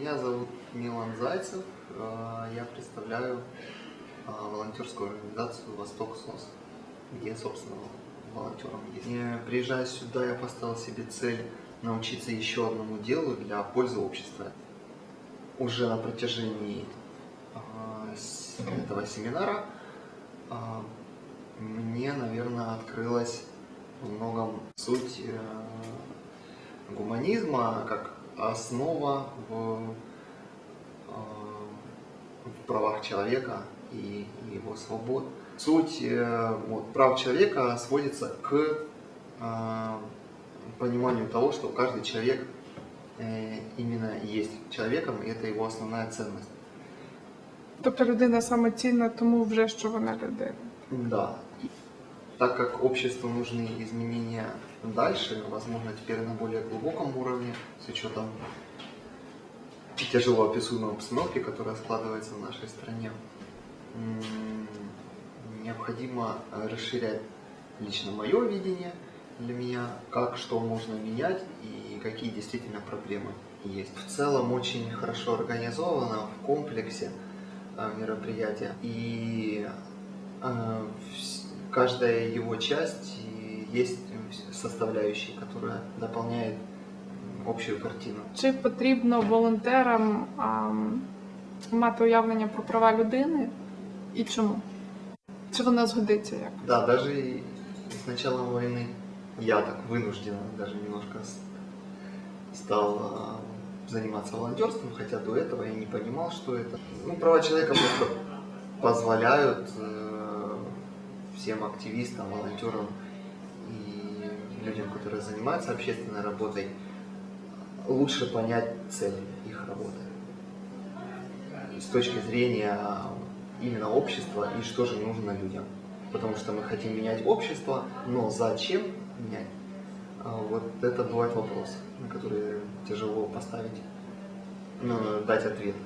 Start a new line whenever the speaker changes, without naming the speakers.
Меня зовут Милан Зайцев. Э, Я представляю э, волонтерскую организацию «Восток СОС», где, собственно, волонтером есть. Я, приезжая сюда, я поставил себе цель научиться еще одному делу для пользы общества. Уже на протяжении э, этого семинара мне, наверное, открылась во многом суть гуманизма как основа в, э, в правах человека и его свобод. Суть э, вот, прав человека сводится к э, пониманию того, что каждый человек именно есть человеком, и это его основная ценность.
Тобто людина саме цінна тому вже, що вона людина.
Да. Так как обществу нужны изменения дальше, возможно, теперь на более глубоком уровне, с учетом тяжело описуемой обстановки, которая складывается в нашей стране, необходимо расширять лично мое видение для меня, как что можно менять и какие действительно проблемы есть. В целом очень хорошо организовано в комплексе э, мероприятие. И э, каждая его часть есть составляющие, которая дополняет общую картину.
Чи потрібно волонтерам ам, мати уявлення про права людини і чому? Чи вона згодиться як?
Да, даже и с началом войны я так вынужденно даже немножко с- стал а, заниматься волонтерством, хотя до этого я не понимал, что это. Ну, права человека просто позволяют э, всем активистам, волонтерам и людям, которые занимаются общественной работой, лучше понять цель их работы с точки зрения именно общества и что же нужно людям. Потому что мы хотим менять общество, но зачем менять? А Вот это бывает вопрос, на который тяжело поставить, ну, дать ответ.